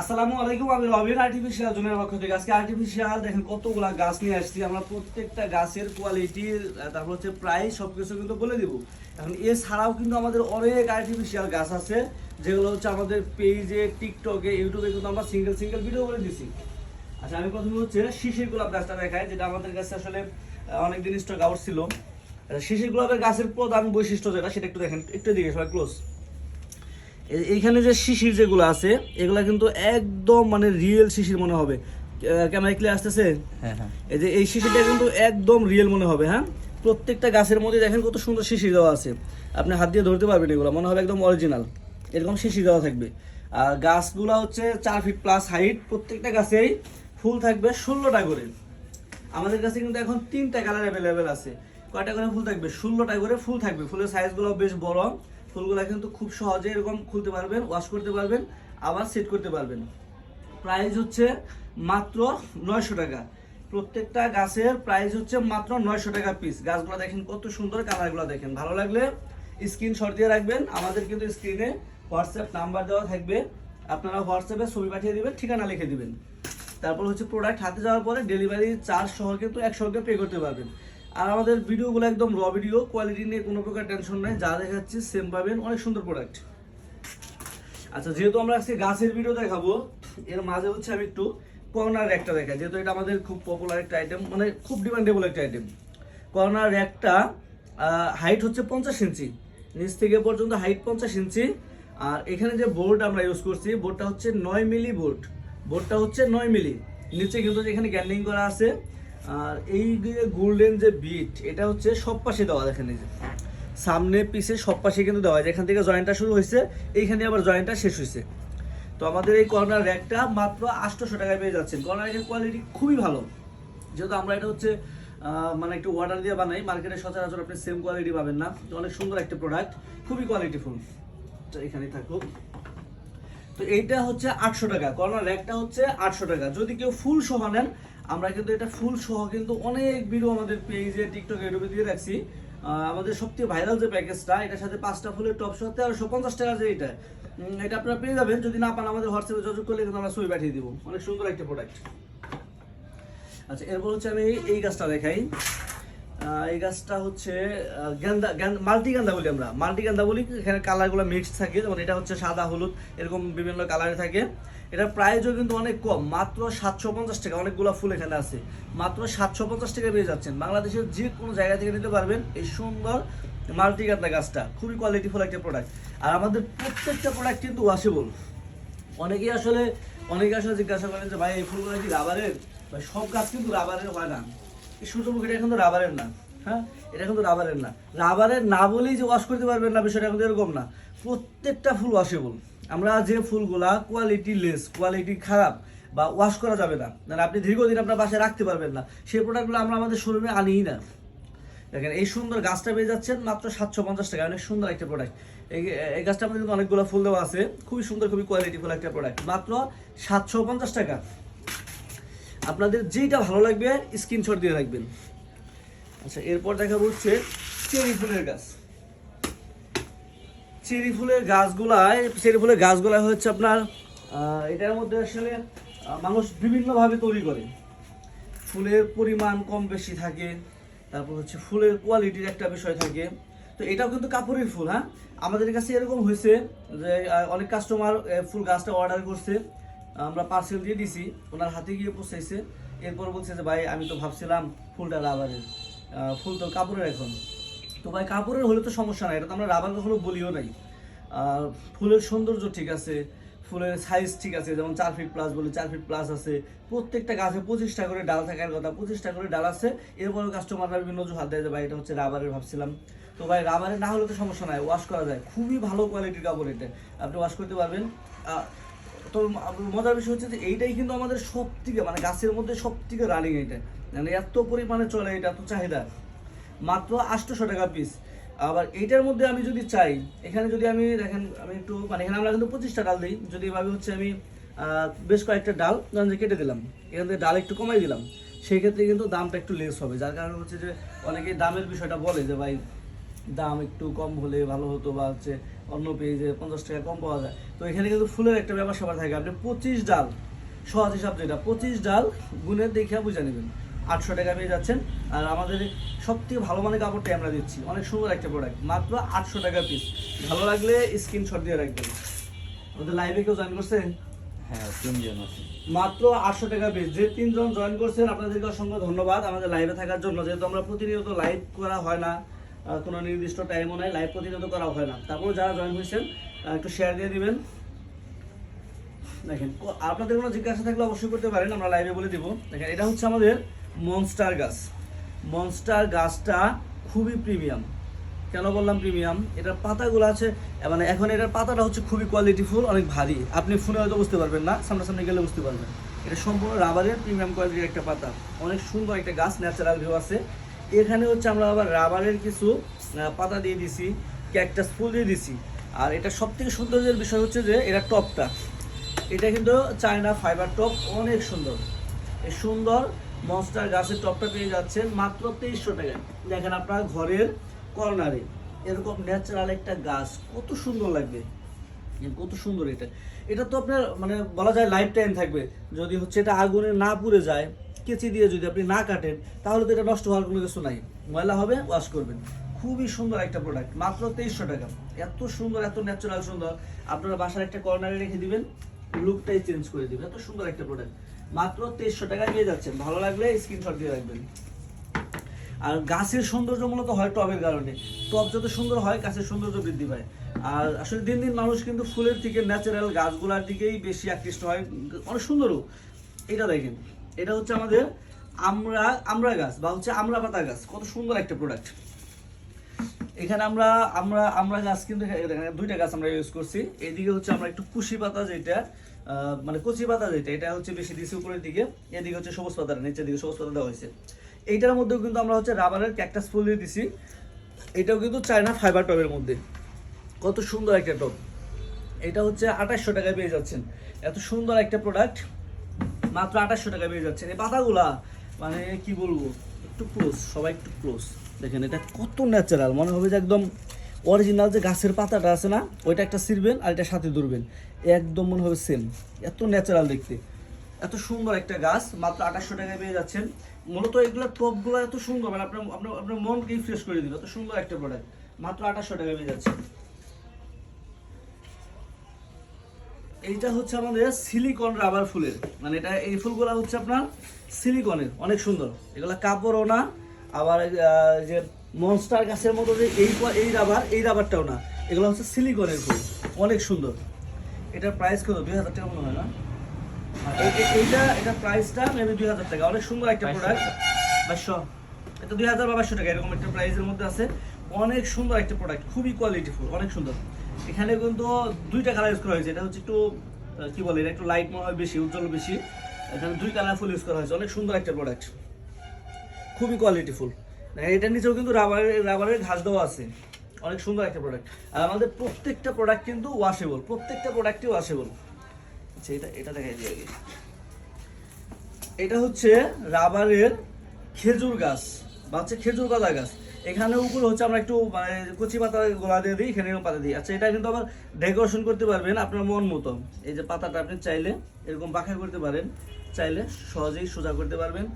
আসসালামু আলাইকুম, আমি রবিন আর্টিফিশিয়াল জোনের পক্ষ থেকে। আজকে আর্টিফিশিয়াল দেখেন কতগুলা গাছ নিয়ে আসছি। আমরা প্রত্যেকটা গাছের কোয়ালিটি তারপর হচ্ছে প্রাইস সব কিছু কিন্তু বলে দিব। এখন এছাড়াও কিন্তু আমাদের অনেক আর্টিফিশিয়াল গাছ আছে, যেগুলো হচ্ছে আমাদের পেজে টিকটকে ইউটিউবে কিন্তু আমরা সিঙ্গেল সিঙ্গেল ভিডিও করে দিছি। আচ্ছা আমি প্রথমে হচ্ছে শিশির গোলাপ গাছটা দেখাই, যেটা আমাদের কাছে আসলে অনেকদিন স্টক আউট ছিল। শিশির গোলাপের গাছের প্রধান বৈশিষ্ট্য যেটা, সেটা একটু দেখেন, একটু দিকে সবাই ক্লোজ এইখানে যে শিশির যেগুলো আছে এগুলা কিন্তু একদম মানে রিয়েল শিশির মনে হবে। ক্যামেরা ক্লিয়ার আসতেছে? হ্যাঁ হ্যাঁ। এই যে এই শিশিরটা কিন্তু একদম রিয়েল মনে হবে হ্যাঁ? প্রত্যেকটা গাছের মধ্যে দেখেন কত সুন্দর শিশির দেওয়া আছে। আপনি হাত দিয়ে ধরতে পারবেন এগুলো মনে হবে একদম অরিজিনাল এরকম শিশির দেওয়া থাকবে। আর গাছগুলো হচ্ছে চার ফিট প্লাস হাইট প্রত্যেকটা গাছেই ফুল থাকবে ষোলোটা করে। আমাদের কাছে কিন্তু এখন তিনটা কালার অ্যাভেলেবেল আছে। কয়টা করে ফুল থাকবে? ষোলোটা করে ফুল থাকবে। ফুলের সাইজগুলো বেশ বড়। ফুলগুলো কিন্তু খুব সহজে এরকম খুলতে পারবেন ওয়াশ করতে পারবেন, আবার সেট করতে পারবেন। প্রাইস হচ্ছে মাত্র নয়শো টাকা। প্রত্যেকটা গাছের প্রাইস হচ্ছে মাত্র নয়শো টাকা পিস গাছগুলো দেখেন কত সুন্দর কালারগুলো দেখেন। ভালো লাগলে স্ক্রিনশট দিয়ে রাখবেন। আমাদের কিন্তু স্ক্রিনে হোয়াটসঅ্যাপ নাম্বার দেওয়া থাকবে। আপনারা হোয়াটসঅ্যাপে ছবি পাঠিয়ে দেবেন, ঠিকানা লিখে দেবেন। তারপর হচ্ছে প্রোডাক্ট হাতে যাওয়ার পরে ডেলিভারি চার্জ সহ কিন্তু একশো পে করতে পারবেন। আর আমাদের ভিডিওগুলো একদম র ভিডিও কোয়ালিটি নিয়ে কোনো প্রকার টেনশন নাই, যা দেখাচ্ছি সেম পাবেন, অনেক সুন্দর প্রোডাক্ট আচ্ছা যেহেতু আমরা আজকে গাছের ভিডিও দেখাবো, এর মাঝে হচ্ছে আমি একটু কর্নার র্যাকটা দেখাই, যেহেতু এটা আমাদের খুব পপুলার একটা আইটেম মানে খুব ডিমান্ডেবল একটা আইটেম কর্নার র্যাকটা হাইট হচ্ছে পঞ্চাশ ইঞ্চি, নিচ থেকে পর্যন্ত হাইট পঞ্চাশ ইঞ্চি। আর এখানে যে বোর্ড আমরা ইউজ করছি বোর্ডটা হচ্ছে নয় মিলি বোর্ড বোর্ডটা হচ্ছে নয় মিলি নিচে কিন্তু এখানে গ্যান্ডিং করা আছে। আর এই যে গোল্ডেন যে বিট এটা হচ্ছে সব পাশে দেওয়া দেখেন এই যে। সামনে, পিছে সব পাশে কিন্তু দেওয়া হয়। যেখান থেকে জয়েন্টটা শুরু হয়েছে, এইখানে আবার জয়েন্টটা শেষ হয়েছে। তো আমাদের এই কর্নার র্যাকটা মাত্র আটশোশো টাকায় পেয়ে যাচ্ছেন। কর্নার র্যাকের কোয়ালিটি খুবই ভালো। যেহেতু আমরা এটা হচ্ছে মানে একটু অর্ডার দিয়ে বানাই মার্কেটে সচরাচর আপনি সেম কোয়ালিটি পাবেন না। তো অনেক সুন্দর একটা প্রোডাক্ট খুবই কোয়ালিটিফুল তো এখানে থাকুক। তো এইটা হচ্ছে আটশো টাকা। কর্নার র্যাকটা হচ্ছে আটশো টাকা। যদি কেউ ফুল সহ নেন আমরা কিন্তু এটা ফুল সহ কিন্তু অনেক ভিডিও আমাদের পেজে টিকটক ইউটিউবে দিয়ে রাখছি। আমাদের সবথেকে ভাইরাল যে প্যাকেজটা এটার সাথে পাঁচটা ফুলের টপ সহ তেরোশো পঞ্চাশ টাকা যে এটা। এটা আপনারা পেয়ে যাবেন। যদি না পান, আমাদের হোয়াটসঅ্যাপে যোগাযোগ করলে কিন্তু আমরা ছবি পাঠিয়ে দিব। অনেক সুন্দর একটা প্রোডাক্ট আচ্ছা এরপর হচ্ছে আমি এই গাছটা দেখাই। এই গাছটা হচ্ছে গেন্দা মাল্টি গেন্দা বলি আমরা। মাল্টি গেন্দা বলি, এখানে কালারগুলো মিক্সড থাকে। যেমন এটা হচ্ছে সাদা, হলুদ, এরকম বিভিন্ন কালারে থাকে। এটার প্রাইসও কিন্তু অনেক কম, মাত্র সাতশো পঞ্চাশ টাকা, অনেকগুলো ফুল এখানে আছে। মাত্র সাতশো পঞ্চাশ টাকা পেয়ে যাচ্ছেন। বাংলাদেশের যে কোনো জায়গা থেকে নিতে পারবেন এই সুন্দর মাল্টি গেন্দা গাছটা। খুবই কোয়ালিটিফুল একটা প্রোডাক্ট আর আমাদের প্রত্যেকটা প্রোডাক্ট কিন্তু ওয়াশেবল অনেকেই আসলে, অনেকে আসলে জিজ্ঞাসা করেন যে, ভাই, এই ফুলগুলো কি রাবারের ভাই, সব গাছ কিন্তু রাবারের হয় না। এই সূর্যমুখী এটা কিন্তু রাবারের না। হ্যাঁ? এটা কিন্তু রাবারের না। রাবারের না বলেই যে ওয়াশ করতে পারবেন না, বিষয়টা কিন্তু এরকম না। প্রত্যেকটা ফুল ওয়াশেবল আমরা যে ফুলগুলা কোয়ালিটি লেস কোয়ালিটি খারাপ বা ওয়াশ করা যাবে না মানে আপনি দীর্ঘদিন আপনার বাসায় রাখতে পারবেন না, সেই প্রোডাক্টগুলো আমরা আমাদের শোরুমে আনিই না। দেখেন, এই সুন্দর গাছটা পেয়ে যাচ্ছেন মাত্র সাতশো পঞ্চাশ টাকা অনেক সুন্দর একটা প্রোডাক্ট এই গাছটা আমাদের অনেকগুলো ফুল দেওয়া আছে, খুবই সুন্দর, খুবই কোয়ালিটিফুল একটা প্রোডাক্ট মাত্র সাতশো পঞ্চাশ টাকা। আপনাদের যেটা ভালো লাগবে স্ক্রিনশট দিয়ে রাখবেন। আচ্ছা এরপর দেখা হচ্ছে চেরি ফুলের গাছ। চেরি ফুলের গাছগুলায়, চেরি ফুলের গাছগুলা হচ্ছে আপনার এটার মধ্যে আসলে মানুষ বিভিন্নভাবে তৈরি করে। ফুলের পরিমাণ কম বেশি থাকে, তারপর হচ্ছে ফুলের কোয়ালিটির একটা বিষয় থাকে। তো এটাও কিন্তু কাপড়ের ফুল হ্যাঁ? আমাদের কাছে এরকম হয়েছে যে অনেক কাস্টমার ফুল গাছটা অর্ডার করছে। আমরা পার্সেল দিয়ে দিছি, ওনার হাতে গিয়ে পৌঁছাইছে। এরপর বলছে যে, ভাই, আমি তো ভাবছিলাম ফুলটা রাবারের ফুল তো কাপড়ের এখন। তো ভাই, কাপড়ের হলে তো সমস্যা নাই, এটা তো আমরা রাবার কখনো বলিও নাই। ফুলের সৌন্দর্য ঠিক আছে, ফুলের সাইজ ঠিক আছে, যেমন চার ফিট প্লাস বলে, চার ফিট প্লাস আছে। প্রত্যেকটা গাছে পঁচিশটা করে ডাল থাকার কথা, পঁচিশটা করে ডাল আছে। এরপরও কাস্টমাররা বিভিন্ন অজুহাত দেয় যে, ভাই, এটা হচ্ছে রাবারের ভাবছিলাম। তো ভাই রাবারের না হলে তো সমস্যা নাই ওয়াশ করা যায়। খুবই ভালো কোয়ালিটির কাপড় এটা, আপনি ওয়াশ করতে পারবেন। তো মজার বিষয় হচ্ছে যে, এইটাই কিন্তু আমাদের সব থেকে মানে গাছের মধ্যে সব থেকে রানিং এটা। মানে এত পরিমাণে চলে এটা, এত চাহিদা। মাত্র আটশোশো টাকা পিস আবার এইটার মধ্যে আমি যদি চাই, এখানে যদি আমি দেখেন, আমি একটু মানে এখানে আমরা কিন্তু পঁচিশটা ডাল দিই। যদি এভাবে হচ্ছে আমি বেশ কয়েকটা ডাল যে কেটে দিলাম, এখান থেকে ডাল একটু কমাই দিলাম, সেই ক্ষেত্রে কিন্তু দামটা একটু লেস হবে। যার কারণে হচ্ছে যে অনেকে দামের বিষয়টা বলে যে, ভাই, দাম একটু কম হলে ভালো হতো বা হচ্ছে অন্য পেজে পঞ্চাশ টাকা কম পাওয়া যায়। তো এখানে কিন্তু ফুলের একটা ব্যাপার থাকে। আপনি পঁচিশ ডাল, সহজ হিসাব যেটা, পঁচিশ ডাল গুনে দেখে বুঝে নেবেন। আটশো টাকা পেয়ে যাচ্ছেন। আর আমাদের সব থেকে ভালো মানের কাপড়টাই আমরা দিচ্ছি। অনেক সুন্দর একটা প্রোডাক্ট মাত্র আটশো টাকা পিস ভালো লাগলে স্ক্রিনশট দিয়ে রাখবেন। আমাদের লাইভে কেউ জয়েন করছেন হ্যাঁ তিনজন আছে। মাত্র আটশো টাকা পিস যে তিনজন জয়েন করছেন আপনাদেরকে অসংখ্য ধন্যবাদ। আমাদের লাইভে থাকার জন্য যেহেতু আমরা প্রতিনিয়ত লাইভ করা হয় না কোনো নির্দিষ্ট টাইমও নাই লাইভ প্রতিনিয়ত করা হয় না। তারপরে যারা জয়েন হয়েছেন একটু শেয়ার দিয়ে দিবেন। দেখেন আপনাদের কোনো জিজ্ঞাসা থাকলে অবশ্যই করতে পারেন আমরা লাইভে বলে দিব। দেখেন এটা হচ্ছে আমাদের মনস্টার গাছ। মনস্টার গাছটা খুবই প্রিমিয়াম কেন বললাম প্রিমিয়াম এটার পাতাগুলো আছে মানে এখন এটার পাতাটা হচ্ছে খুবই কোয়ালিটিফুল অনেক ভারী। আপনি ফোনে হয়তো বুঝতে পারবেন না, সামনাসামনি গেলে বুঝতে পারবেন। এটা সম্পূর্ণ রাবারের প্রিমিয়াম কোয়ালিটির একটা পাতা। অনেক সুন্দর একটা গাছ ন্যাচারাল ভিউ আছে। এখানে হচ্ছে আমরা আবার রাবারের কিছু পাতা দিয়ে দিছি ক্যাকটাস ফুল দিয়ে দিছি। আর এটা সব থেকে সৌন্দর্যের বিষয় হচ্ছে যে এটা টপটা। এটা কিন্তু চায়না ফাইবার টপ অনেক সুন্দর। এই সুন্দর মনস্টার গাছের টপটা পেয়ে যাচ্ছেন মাত্র তেইশশো টাকায়। দেখেন আপনার ঘরের কর্নারে। এরকম ন্যাচারাল একটা গাছ, কত সুন্দর লাগবে। কত সুন্দর এটা। এটা তো আপনার মানে বলা যায় লাইফ টাইম থাকবে। যদি হচ্ছে এটা আগুনে না পুড়ে যায়, কেচি দিয়ে যদি আপনি না কাটেন, তাহলে তো এটা নষ্ট হওয়ার কোনো কিছু নাই। ময়লা হবে ওয়াশ করবেন। খুবই সুন্দর একটা প্রোডাক্ট মাত্র তেইশশো টাকা। এত সুন্দর, এত ন্যাচারাল সুন্দর। আপনারা বাসার একটা কর্নারে রেখে দিবেন লুকটাই চেঞ্জ করে দিবে এত সুন্দর একটা প্রোডাক্ট মাত্র তেইশশো টাকায় পেয়ে যাচ্ছেন। ভালো লাগলে স্ক্রিনশট দিয়ে রাখবেন। আর গাছের সৌন্দর্য মূলত হয় টবের কারণে। টব যত সুন্দর হয়, গাছের সৌন্দর্য বৃদ্ধি পায়। আর আসলে দিন দিন মানুষ কিন্তু ফুলের থেকে ন্যাচারাল গাছগুলার দিকেই বেশি আকৃষ্ট হয়। অনেক সুন্দরও। এটা দেখেন। এটা হচ্ছে আমাদের আমরা আমরা গাছ বা হচ্ছে আমরা পাতা গাছ। কত সুন্দর একটা প্রোডাক্ট এখানে আমরা আমরা আমরা গাছ কিন্তু দুইটা গাছ আমরা ইউজ করছি। এদিকে হচ্ছে আমরা একটু কুশি পাতা যেটা মানে কচি পাতা যেটা, এটা হচ্ছে বেশি দিছি উপরের দিকে, এদিকে হচ্ছে সবুজ পাতা, নিচের দিকে সবুজ পাতা দেওয়া হয়েছে। এইটার মধ্যেও কিন্তু আমরা হচ্ছে রাবারের ক্যাকটাস ফুল দিয়ে দিছি। এটাও কিন্তু চায়না ফাইবার টবের মধ্যে। কত সুন্দর একটা টব এটা হচ্ছে আঠাশশো টাকায় পেয়ে যাচ্ছেন। এত সুন্দর একটা প্রোডাক্ট মাত্র আঠাশশো টাকায় পেয়ে যাচ্ছেন। এই পাতাগুলা মানে কি বলব? একটু ক্লোজ সবাই একটু ক্লোজ দেখেন, এটা কত ন্যাচারাল মনে হবে যে একদম অরিজিনাল যে গাছের পাতাটা আছে না, ওইটা একটা ছিঁড়বেন আর এটা সাথে ধরবেন। একদম মনে হবে সেম এত ন্যাচারাল দেখতে। এত সুন্দর একটা গাছ, মাত্র আঠাশশো টাকায় পেয়ে যাচ্ছেন। মূলত এগুলো টপগুলো এত সুন্দর মানে আপনার আপনার আপনার মনকেই ফ্রেশ করে দিবে। এত সুন্দর একটা প্রোডাক্ট মাত্র আঠাশশো টাকায় পেয়ে যাচ্ছে এইটা হচ্ছে আমাদের সিলিকন রাবার ফুলের। মানে এটা, এই ফুলগুলো হচ্ছে আপনার সিলিকনের অনেক সুন্দর। এগুলো কাপড়ও না, আবার যে মনস্টার গাছের মতো যে এই এই রাবার এই রাবারটাও না। এগুলো হচ্ছে সিলিকনের ফুল। অনেক সুন্দর। এটার প্রাইস কত? দুই হাজার টাকা মনে হয় না? এইটা এটা প্রাইসটা মেবি দুই হাজার টাকা। অনেক সুন্দর একটা প্রোডাক্ট বাইশশো। এটা দুই হাজার বা বাইশশো টাকা এরকম একটা প্রাইসের মধ্যে আছে। অনেক সুন্দর একটা প্রোডাক্ট খুবই কোয়ালিটিফুল অনেক সুন্দর। এখানে কিন্তু দুইটা কালার ইউজ করা হয়েছে। এটা হচ্ছে একটু কি বলে এটা একটু লাইট মনে হয় বেশি উজ্জ্বল বেশি। এখানে দুই কালার ফুল ইউজ করা হয়েছে। অনেক সুন্দর একটা প্রোডাক্ট খুবই কোয়ালিটিফুল এটার নিচেও কিন্তু রাবারের রাবারের ঘাস দেওয়া আছে। অনেক সুন্দর একটা প্রোডাক্ট আর আমাদের প্রত্যেকটা প্রোডাক্ট কিন্তু ওয়াশেবল প্রত্যেকটা প্রোডাক্টই ওয়াশেবল আচ্ছা এটা এটা দেখাই দিই আগে। এটা হচ্ছে রাবারের খেজুর গাছ, বা হচ্ছে খেজুর পাতা গাছ। এখানে উপরে হচ্ছে আমরা একটু মানে কচি পাতা গোলা দিয়ে দিই, এখানে পাতা দিই। আচ্ছা এটা কিন্তু আবার ডেকোরেশন করতে পারবেন আপনার মন মতো এই যে পাতাটা আপনি চাইলে এরকম বাঁকা করতে পারেন, চাইলে সহজেই সোজা করতে পারবেন।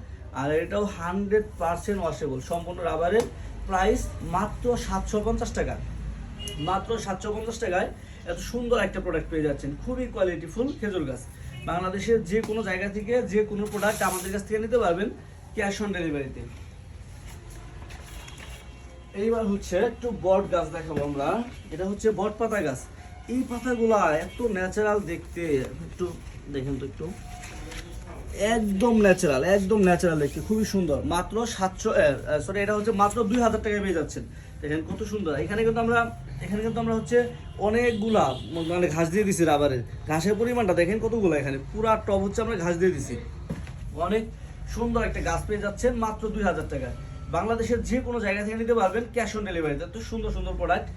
আর এটাও হান্ড্রেড পার্সেন্ট ওয়াশেবল সম্পূর্ণ রাবারের প্রাইস মাত্র সাতশো পঞ্চাশ টাকা। মাত্র সাতশো পঞ্চাশ টাকায় এত সুন্দর একটা প্রোডাক্ট পেয়ে যাচ্ছেন। খুবই কোয়ালিটিফুল খেজুর গাছ। বাংলাদেশের যে কোনো জায়গা থেকে যে কোনো প্রোডাক্ট আমাদের কাছ থেকে নিতে পারবেন ক্যাশ অন ডেলিভারিতে এইবার হচ্ছে একটু বট গাছ দেখাবো আমরা। এটা হচ্ছে বট পাতা গাছ। এই পাতাগুলা এত ন্যাচারাল দেখতে। একটু দেখেন তো একটু। একদম ন্যাচারাল একদম ন্যাচারাল দেখতে, খুবই সুন্দর। মাত্র সাতশো সরি এটা হচ্ছে মাত্র দুই হাজার টাকায় পেয়ে যাচ্ছেন। দেখেন কত সুন্দর। এখানে কিন্তু আমরা, এখানে কিন্তু আমরা হচ্ছে অনেকগুলা মানে ঘাস দিয়ে দিছি রাবারের। ঘাসের পরিমাণটা দেখেন কতগুলো এখানে। পুরা টব হচ্ছে আমরা ঘাস দিয়ে দিছি। অনেক সুন্দর একটা গাছ পেয়ে যাচ্ছেন মাত্র দুই হাজার টাকায়। বাংলাদেশের যে কোনো জায়গা থেকে নিতে পারবেন ক্যাশ অন ডেলিভারিতে তো। সুন্দর সুন্দর প্রোডাক্ট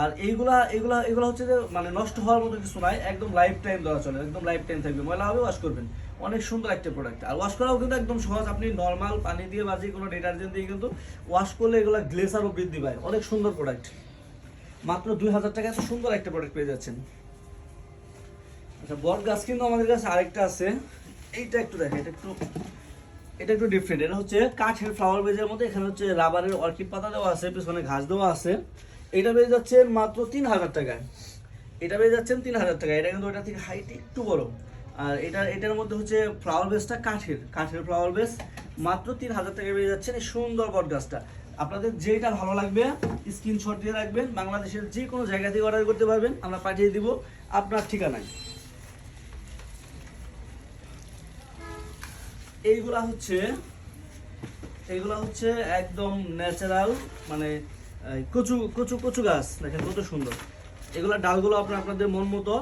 আর এইগুলা এগুলা এগুলো হচ্ছে যে মানে নষ্ট হওয়ার মতো কিছু নাই, একদম লাইফ টাইম দেওয়া চলে, একদম লাইফ টাইম থাকবে। ময়লা হবে ওয়াশ করবেন। অনেক সুন্দর একটা প্রোডাক্ট আর ওয়াশ করাও কিন্তু একদম সহজ। আপনি নর্মাল পানি দিয়ে বা যে কোনো ডিটারজেন্ট দিয়ে কিন্তু ওয়াশ করলে এগুলো গ্লেসারও বৃদ্ধি পায়। অনেক সুন্দর প্রোডাক্ট মাত্র দুই হাজার টাকা এত সুন্দর একটা প্রোডাক্ট পেয়ে যাচ্ছেন। আচ্ছা বট গাছ কিন্তু আমাদের কাছে আরেকটা আছে। এইটা একটু দেখেন, এটা একটু এটা একটু ডিফারেন্ট এটা হচ্ছে কাঠের ফ্লাওয়ার বেজের মধ্যে এখানে হচ্ছে রাবারের অর্কিড পাতা দেওয়া আছে, পিছনে ঘাস দেওয়া আছে। এটা পেয়ে যাচ্ছেন মাত্র তিন হাজার টাকায়। এটা পেয়ে যাচ্ছেন তিন হাজার টাকা এটা কিন্তু ওটা থেকে হাইট একটু বড়। আর এটা, এটার মধ্যে হচ্ছে ফ্লাওয়ার বেসটা কাঠের কাঠের ফ্লাওয়ার বেস মাত্র তিন হাজার টাকা পেয়ে যাচ্ছেন এই সুন্দর বট গাছটা। আপনাদের যেটা ভালো লাগবে স্ক্রিনশট দিয়ে রাখবেন। বাংলাদেশের যে কোনো জায়গা থেকে অর্ডার করতে পারবেন। আমরা পাঠিয়ে দিব আপনার ঠিকানায়। এইগুলা হচ্ছে এইগুলা হচ্ছে একদম ন্যাচারাল মানে কচু কচু কচু গাছ। দেখেন কত সুন্দর। এগুলা ডালগুলো আপনার আপনাদের মন মতো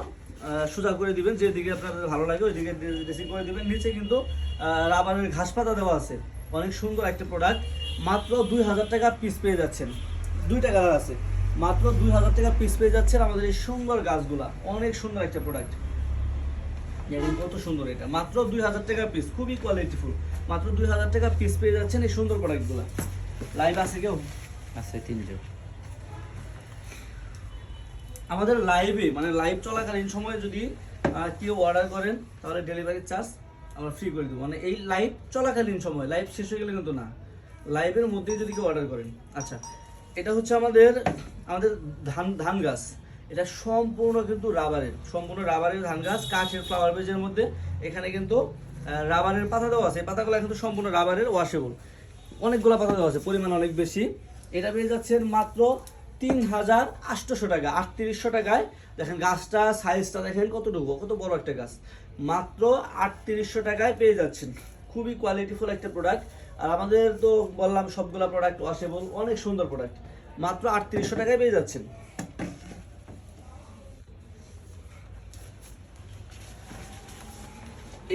সোজা করে দিবেন যেদিকে আপনাদের ভালো লাগে, ওইদিকে ড্রেসিং করে দিবেন। নিচে কিন্তু রাবারের ঘাস পাতা দেওয়া আছে। অনেক সুন্দর একটা প্রোডাক্ট মাত্র দুই হাজার টাকা পিস পেয়ে যাচ্ছেন। দুইটা কালার আছে। মাত্র দুই হাজার টাকা পিস পেয়ে যাচ্ছেন আমাদের এই সুন্দর গাছগুলা। অনেক সুন্দর একটা প্রোডাক্ট দেখুন কত সুন্দর এটা। মাত্র দুই হাজার টাকা পিস খুবই কোয়ালিটিফুল মাত্র দুই হাজার টাকা পিস পেয়ে যাচ্ছেন এই সুন্দর প্রোডাক্টগুলো লাইভ আছে কেউ? আছে তিনজন। আমাদের লাইভে মানে লাইভ চলাকালীন সময়ে যদি কেউ অর্ডার করেন, তাহলে ডেলিভারি চার্জ আমরা ফ্রি করে দেবো। মানে এই লাইভ চলাকালীন সময় লাইভ শেষ হয়ে গেলে কিন্তু না লাইভের মধ্যেই যদি কেউ অর্ডার করেন। আচ্ছা এটা হচ্ছে আমাদের আমাদের ধান ধান গাছ। এটা সম্পূর্ণ কিন্তু রাবারের, সম্পূর্ণ রাবারের ধান গাছ, কাঠের ফ্লাওয়ার বেজের মধ্যে। এখানে কিন্তু রাবারের পাতা দেওয়া আছে। পাতাগুলো কিন্তু সম্পূর্ণ রাবারের ওয়াশেবল অনেকগুলো পাতা দেওয়া আছে, পরিমাণ অনেক বেশি। এটা পেয়ে যাচ্ছেন মাত্র তিন হাজার আটশোশো টাকা, আটত্রিশশো টাকায়। দেখেন গাছটা সাইজটা দেখেন কতটুকু, কত বড় একটা গাছ। মাত্র আটত্রিশশো টাকায় পেয়ে যাচ্ছেন। খুবই কোয়ালিটিফুল একটা প্রোডাক্ট আর আমাদের তো বললাম সবগুলা প্রোডাক্ট ওয়াশেবল অনেক সুন্দর প্রোডাক্ট মাত্র আটত্রিশশো টাকায় পেয়ে যাচ্ছেন।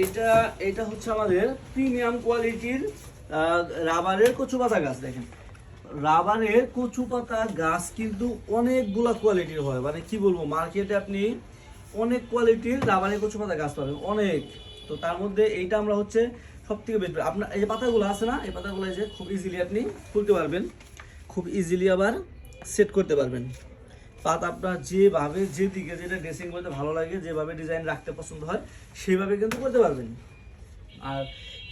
এটা এটা হচ্ছে আমাদের প্রিমিয়াম কোয়ালিটির রাবারের কচু পাতা গাছ, দেখেন। রাবারের কচু পাতা গাছ কিন্তু অনেকগুলা কোয়ালিটির হয়। মানে কি বলব মার্কেটে আপনি অনেক কোয়ালিটির রাবারের কচু পাতা গাছ পাবেন, অনেক। তো তার মধ্যে এইটা আমরা হচ্ছে সব থেকে বেস্ট আপনার, এই যে পাতাগুলো আছে না, এই পাতাগুলো যে খুব ইজিলি আপনি খুলতে পারবেন, খুব ইজিলি আবার সেট করতে পারবেন। পাত আপনার যেভাবে, যেদিকে যেটা ড্রেসিং করতে ভালো লাগে, যেভাবে ডিজাইন রাখতে পছন্দ হয় সেইভাবে কিন্তু করতে পারবেন। আর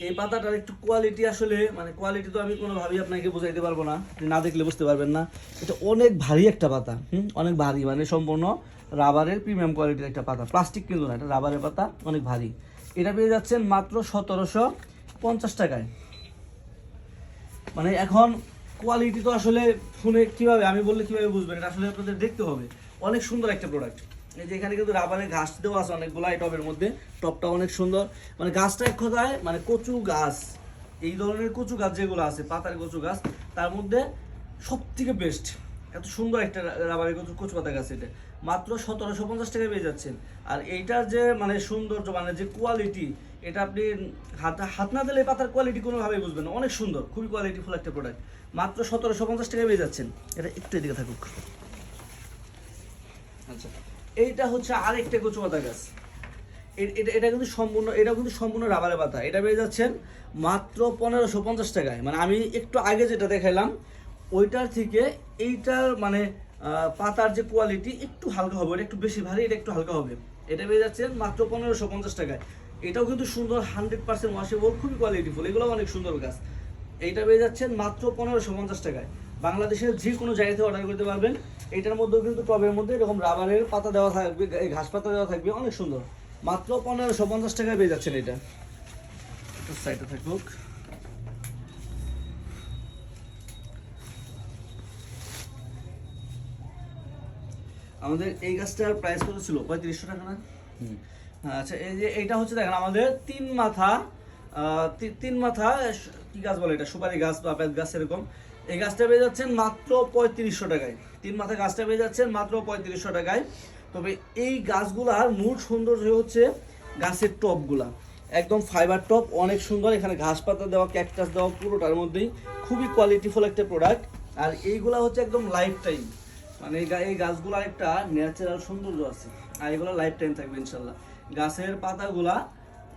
এই পাতাটার একটু কোয়ালিটি আসলে মানে কোয়ালিটি তো আমি কোনোভাবেই আপনাকে বোঝাইতে পারব না না দেখলে বুঝতে পারবেন না। এটা অনেক ভারী একটা পাতা, হুম? অনেক ভারী মানে সম্পূর্ণ রাবারের প্রিমিয়াম কোয়ালিটির একটা পাতা। প্লাস্টিক কিন্তু না, এটা রাবারের পাতা, অনেক ভারী। এটা পেয়ে যাচ্ছেন মাত্র সতেরোশো পঞ্চাশ টাকায়। মানে এখন কোয়ালিটি তো আসলে ফোনে কীভাবে, আমি বললে কীভাবে বুঝবেন? এটা আসলে আপনাদের দেখতে হবে। অনেক সুন্দর একটা প্রোডাক্ট এই যে এখানে কিন্তু রাবারের ঘাস দেওয়া আছে অনেকগুলো, এই টবের মধ্যে। টপটা অনেক সুন্দর। মানে গাছটা এক কথায় মানে কচু গাছ। এই ধরনের কচু গাছ যেগুলো আছে, পাতার কচু গাছ, তার মধ্যে সব থেকে বেস্ট এত সুন্দর একটা রাবারের কচু কচু পাতা গাছ এটা। মাত্র সতেরোশো পঞ্চাশ টাকায় পেয়ে যাচ্ছেন। আর এইটার যে মানে সৌন্দর্য মানে যে কোয়ালিটি এটা আপনি হাত হাত না দিলে পাতার কোয়ালিটি কোনোভাবেই বুঝবেন না। অনেক সুন্দর, খুবই কোয়ালিটি কোয়ালিটিফুল একটা প্রোডাক্ট মাত্র সতেরোশো পঞ্চাশ টাকায় পেয়ে যাচ্ছেন। এটা একটু এদিকে থাকুক। আচ্ছা। এইটা হচ্ছে আরেকটা কচু পাতা গাছ এটা এটা কিন্তু সম্পূর্ণ এটা কিন্তু সম্পূর্ণ রাবারের পাতা। এটা পেয়ে যাচ্ছেন মাত্র পনেরোশো পঞ্চাশ টাকায়। মানে আমি একটু আগে যেটা দেখাইলাম, ওইটার থেকে এইটার মানে পাতার যে কোয়ালিটি একটু হালকা হবে। এটা একটু বেশি ভারী, এটা একটু হালকা হবে। এটা পেয়ে যাচ্ছেন মাত্র পনেরোশো পঞ্চাশ টাকায়। এটাও কিন্তু সুন্দর হান্ড্রেড পার্সেন্ট ওয়াশেবল খুবই কোয়ালিটিফুল এগুলো অনেক সুন্দর গাছ। এইটা পেয়ে যাচ্ছেন মাত্র পনেরোশো পঞ্চাশ টাকায়। বাংলাদেশের যে কোনো জায়গা থেকে অর্ডার করতে পারবেন। এটার মধ্যেও কিন্তু টবের মধ্যে এরকম রাবারের পাতা দেওয়া থাকবে এই ঘাস পাতা দেওয়া থাকবে অনেক সুন্দর। মাত্র পনেরোশো পঞ্চাশ টাকায় পেয়ে যাচ্ছেন এটা। সাইডে থাকুক। আমাদের এই গাছটার প্রাইস কত ছিল? পঁয়ত্রিশশো টাকা না? আচ্ছা এই যে এইটা হচ্ছে দেখেন আমাদের তিন মাথা আহ, তিন মাথা কি গাছ বলে এটা? সুপারি গাছ বা পেঁচ গাছ এরকম। এই গাছটা পেয়ে যাচ্ছেন মাত্র পঁয়ত্রিশশো টাকায়। তিন মাথা গাছটা পেয়ে যাচ্ছেন মাত্র পঁয়ত্রিশশো টাকায়। তবে এই গাছগুলার মূল সৌন্দর্য হচ্ছে গাছের টপগুলা। একদম ফাইবার টপ অনেক সুন্দর। এখানে ঘাস পাতা দেওয়া ক্যাকটাস দেওয়া, পুরোটার মধ্যেই খুবই কোয়ালিটিফুল একটা প্রোডাক্ট আর এইগুলা হচ্ছে একদম লাইফ টাইম মানে এই গাছগুলার একটা ন্যাচারাল সৌন্দর্য আছে। আর এগুলো লাইফ টাইম থাকবে ইনশাল্লাহ। গাছের পাতাগুলা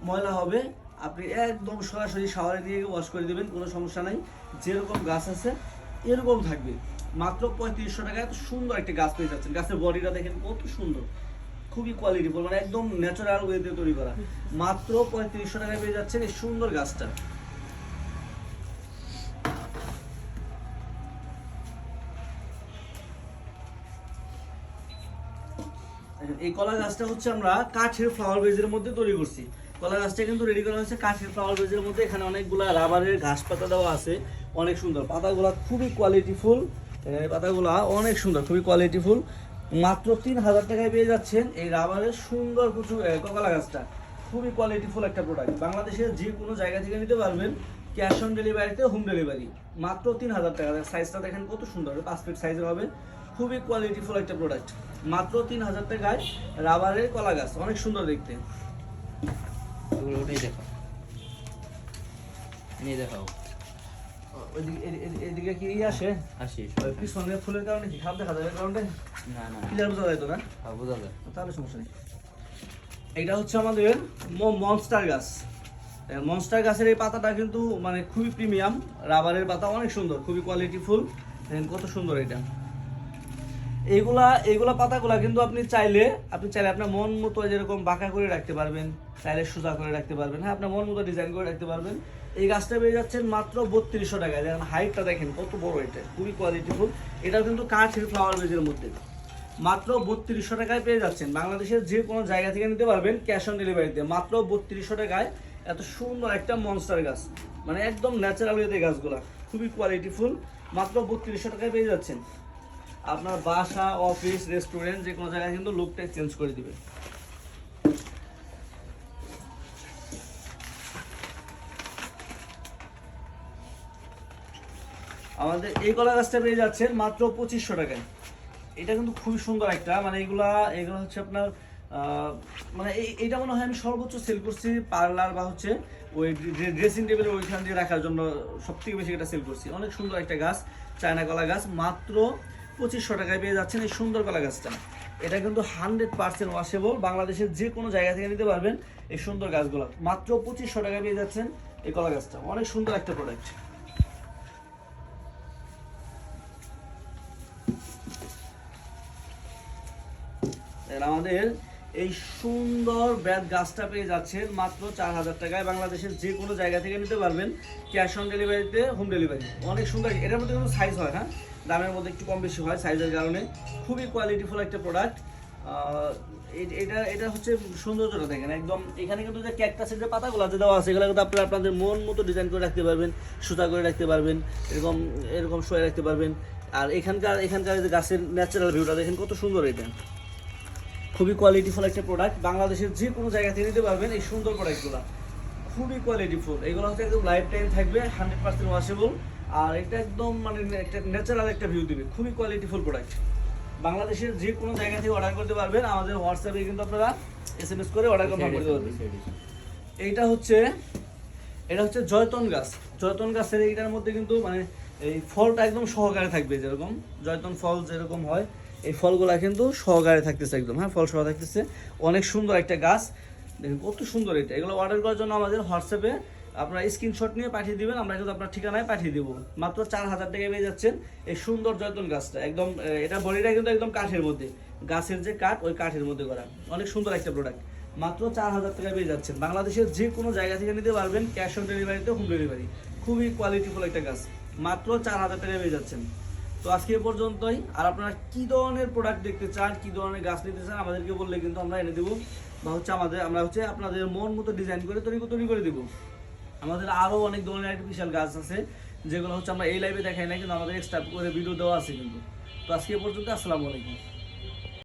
ময়লা হবে আপনি একদম সরাসরি শাওয়ারে দিয়ে ওয়াশ করে দিবেন, কোনো সমস্যা নাই। যেরকম গাছ আছে, এরকম থাকবে। মাত্র পঁয়ত্রিশশো টাকায় এত সুন্দর একটা গাছ পেয়ে যাচ্ছেন। গাছের বডিটা দেখেন কত সুন্দর। খুবই কোয়ালিটিফুল মানে একদম ন্যাচারাল ওয়েতে তৈরি করা। মাত্র পঁয়ত্রিশশো টাকায় পেয়ে যাচ্ছেন এই সুন্দর গাছটা। এই কলা গাছটা হচ্ছে আমরা কাঠের ফ্লাওয়ার বেজের মধ্যে তৈরি করছি। কলা গাছটা কিন্তু রেডি করা হয়েছে। কাঠের ফ্লাওয়ার বেজের মধ্যে এখানে অনেকগুলা রাবারের ঘাস পাতা দেওয়া আছে। অনেক সুন্দর। পাতাগুলা খুবই কোয়ালিটিফুল পাতাগুলা অনেক সুন্দর, খুবই কোয়ালিটিফুল মাত্র তিন হাজার টাকায় পেয়ে যাচ্ছেন এই রাবারের সুন্দর কিছু কলা গাছটা। খুবই কোয়ালিটিফুল একটা প্রোডাক্ট বাংলাদেশের যে কোনো জায়গা থেকে নিতে পারবেন ক্যাশ অন ডেলিভারিতে হোম ডেলিভারি মাত্র তিন হাজার টাকা। সাইজটা দেখেন কত সুন্দর। পাঁচ ফিট সাইজের হবে। খুবই কোয়ালিটিফুল একটা প্রোডাক্ট মাত্র তিন হাজার টাকায় রাবারের কলা গাছ। অনেক সুন্দর দেখতে। ওগুলো ওটাই দেখাও। নিয়ে দেখাও। ওইদিকে এ- এ- এদিকে কি ইয়ে আসে? পিছনে ফুলের কারণে কি খারাপ দেখা যাবে কারণে? না না ক্লিয়ার বোঝা যায় তো না? হ্যাঁ, বোঝা যায়। তাহলে সমস্যা নেই। এটা হচ্ছে আমাদের মনস্টার গাছ। মনস্টার গাছের এই পাতাটা কিন্তু মানে খুবই প্রিমিয়াম। রাবারের পাতা অনেক সুন্দর খুবই কোয়ালিটিফুল দেখেন কত সুন্দর এটা। এইগুলা এইগুলা পাতাগুলা কিন্তু আপনি চাইলে আপনি চাইলে আপনার মন মতো যেরকম বাঁকা করে রাখতে পারবেন, চাইলে সোজা করে রাখতে পারবেন হ্যাঁ আপনার মন মতো ডিজাইন করে রাখতে পারবেন। এই গাছটা পেয়ে যাচ্ছেন মাত্র বত্রিশশো টাকায় দেখেন হাইটটা দেখেন, কত বড় এটা, খুবই কোয়ালিটি কোয়ালিটিফুল এটাও কিন্তু কাঠের ফ্লাওয়ার বেজের মধ্যে। মাত্র বত্রিশশো টাকায় পেয়ে যাচ্ছেন। বাংলাদেশের যে কোনো জায়গা থেকে নিতে পারবেন ক্যাশ অন ডেলিভারিতে মাত্র বত্রিশশো টাকায় এত সুন্দর একটা মনস্টার গাছ। মানে একদম ন্যাচারাল ওয়েতে গাছগুলা। খুবই কোয়ালিটিফুল মাত্র বত্রিশশো টাকায় পেয়ে যাচ্ছেন। আপনার বাসা অফিস রেস্টুরেন্ট যে কোনো জায়গায় কিন্তু লুকটা চেঞ্জ করে দিবে। আমাদের এই কলা গাছটা পেয়ে যাচ্ছেন মাত্র পঁচিশশো টাকায়। এটা কিন্তু খুবই সুন্দর একটা মানে এগুলা, এগুলো হচ্ছে আপনার মানে এই- এইটা মনে হয় আমি সর্বোচ্চ সেল করছি পার্লার বা হচ্ছে ওই ড্রেসিং টেবিলের ওইখান দিয়ে রাখার জন্য সব থেকে বেশি এটা সেল করছি। অনেক সুন্দর একটা গাছ, চায়না কলা গাছ, মাত্র পঁচিশশো টাকায় পেয়ে যাচ্ছেন এই সুন্দর কলা গাছটা। এটা কিন্তু হান্ড্রেড পার্সেন্ট ওয়াশেবল বাংলাদেশের যে কোনো জায়গা থেকে নিতে পারবেন এই সুন্দর গাছগুলো। মাত্র পঁচিশশো টাকায় পেয়ে যাচ্ছেন এই কলা গাছটা। অনেক সুন্দর একটা প্রোডাক্ট আমাদের এই সুন্দর ব্যাট গাছটা পেয়ে যাচ্ছেন মাত্র চার হাজার টাকায়। বাংলাদেশের যে কোনো জায়গা থেকে নিতে পারবেন। ক্যাশ অন ডেলিভারিতে, হোম ডেলিভারি। অনেক সুন্দর, এটার মধ্যে কিন্তু সাইজ হয় হ্যাঁ দামের মধ্যে একটু কম বেশি হয় সাইজের কারণে। খুবই কোয়ালিটিফুল একটা প্রোডাক্ট এটা এটা হচ্ছে সৌন্দর্যটা দেখেন, একদম এখানে কিন্তু যে ক্যাকটাসের যে পাতাগুলো যে দেওয়া আছে, এগুলো কিন্তু আপনারা আপনাদের মন মতো ডিজাইন করে রাখতে পারবেন, সুতা করে রাখতে পারবেন, এরকম এরকম শোয়ে রাখতে পারবেন। আর এখানকার এখানকার যে গাছের ন্যাচারাল ভিউটা দেখেন কত সুন্দর এটা। খুবই কোয়ালিটিফুল একটা প্রোডাক্ট বাংলাদেশের যে কোনো জায়গা থেকে নিতে পারবেন এই সুন্দর প্রোডাক্টগুলো খুবই কোয়ালিটিফুল এগুলো হচ্ছে একদম লাইফ টাইম থাকবে হান্ড্রেড পার্সেন্ট ওয়াশেবল আর এটা একদম মানে একটা ন্যাচারাল একটা ভিউ দিবে। খুবই কোয়ালিটিফুল প্রোডাক্ট বাংলাদেশের যে কোনো জায়গা থেকে অর্ডার করতে পারবেন। আমাদের হোয়াটসঅ্যাপে কিন্তু আপনারা এস এম এস করে অর্ডার কনফার্ম করতে পারবেন। এইটা হচ্ছে এটা হচ্ছে জয়তন গাছ। জয়তন গাছের এইটার মধ্যে কিন্তু মানে এই ফলটা একদম সহকারে থাকবে যেরকম। জয়তন ফল যেরকম হয় এই ফলগুলা কিন্তু সহকারে থাকতেছে একদম। হ্যাঁ ফল সহ থাকতেছে। অনেক সুন্দর একটা গাছ। দেখুন কত সুন্দর এটা। এগুলো অর্ডার করার জন্য আমাদের হোয়াটসঅ্যাপে আপনারা স্ক্রিনশট নিয়ে পাঠিয়ে দিবেন, আমরা কিন্তু আপনার ঠিকানায় পাঠিয়ে দেবো। মাত্র চার হাজার টাকায় পেয়ে যাচ্ছেন এই সুন্দর জয়তন গাছটা। একদম এটা বডিটা কিন্তু একদম কাঠের মধ্যে। গাছের যে কাঠ, ওই কাঠের মধ্যে করা। অনেক সুন্দর একটা প্রোডাক্ট মাত্র চার হাজার টাকায় পেয়ে যাচ্ছেন। বাংলাদেশের যে কোনো জায়গা থেকে নিতে পারবেন ক্যাশ অন ডেলিভারিতে হোম ডেলিভারি খুবই কোয়ালিটিফুল একটা গাছ। মাত্র চার হাজার টাকায় পেয়ে যাচ্ছেন। তো আজকে পর্যন্তই। আর আপনারা কি ধরনের প্রোডাক্ট দেখতে চান, কি ধরনের গাছ নিতে চান, আমাদেরকে বললে কিন্তু আমরা এনে দেবো। বা হচ্ছে আমাদের, আমরা হচ্ছে আপনাদের মন মতো ডিজাইন করে তৈরি তৈরি করে দেবো। আমাদের আরও অনেক ধরনের আর্টিফিশিয়াল গাছ আছে, যেগুলো হচ্ছে আমরা এই লাইভে দেখাই না কিন্তু আমাদের এক্সট্রা করে ভিডিও দেওয়া আছে কিন্তু। তো আজকে পর্যন্ত, আসসালামু আলাইকুম।